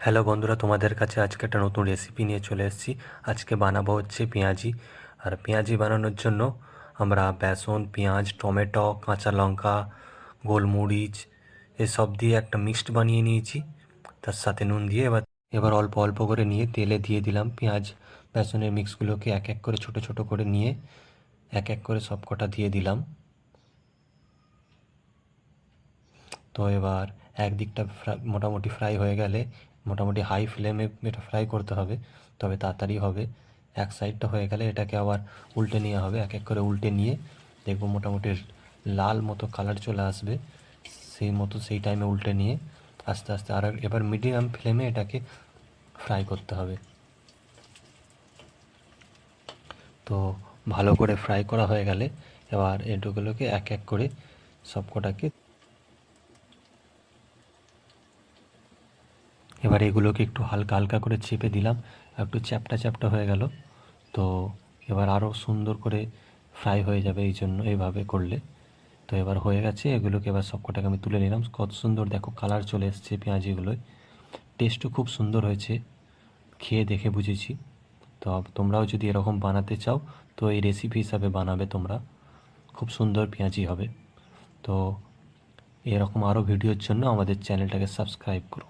Hello বন্ধুরা, তোমাদের কাছে আজকে একটা নতুন রেসিপি নিয়ে চলে এসেছি। আজকে বানাবো হচ্ছে পেঁয়াজি। আর পেঁয়াজি বানানোর জন্য আমরা বেসন, পেঁয়াজ, টমেটো, কাঁচা লঙ্কা, গোলমরিচ এসব দিয়ে একটা মিক্সড বানিয়ে নিয়েছি। তার সাথে নুন দিয়ে এবার এবার অল্প অল্প করে নিয়ে তেলে দিয়ে দিলাম পেঁয়াজ। বেসনের মিক্সগুলোকে এক এক করে ছোট ছোট করে নিয়ে এক এক করে সব কটা দিয়ে দিলাম। তো এবার একদিকটা ফ্রাই মোটামুটি ফ্রাই হয়ে গেলে মোটামুটি হাই ফ্লেমে এটা ফ্রাই করতে হবে, তবে তাড়াতাড়ি হবে। এক সাইডটা হয়ে গেলে এটাকে আবার উল্টে নেওয়া হবে, এক এক করে উল্টে নিয়ে দেখব মোটামুটি লাল মতো কালার চলে আসবে, সেই মতো সেই টাইমে উল্টে নিয়ে আস্তে আস্তে আর এবার মিডিয়াম ফ্লেমে এটাকে ফ্রাই করতে হবে। তো ভালো করে ফ্রাই করা হয়ে গেলে এবার এটুগুলোকে এক এক করে সব কটাকে এবার এগুলোকে একটু হালকা হালকা করে চেপে দিলাম, একটু চ্যাপটা চ্যাপটা হয়ে গেল। তো এবার আরও সুন্দর করে ফ্রাই হয়ে যাবে এই জন্য এইভাবে করলে। তো এবার হয়ে গেছে, এগুলোকে এবার সব কটাকে আমি তুলে নিলাম। কত সুন্দর দেখো কালার চলে এসছে পেঁয়াজিগুলোয়। টেস্টও খুব সুন্দর হয়েছে, খেয়ে দেখে বুঝেছি। তো তোমরাও যদি এরকম বানাতে চাও, তো এই রেসিপি হিসাবে বানাবে তোমরা। খুব সুন্দর পেঁয়াজি হবে। তো এরকম আরও ভিডিওর জন্য আমাদের চ্যানেলটাকে সাবস্ক্রাইব করো।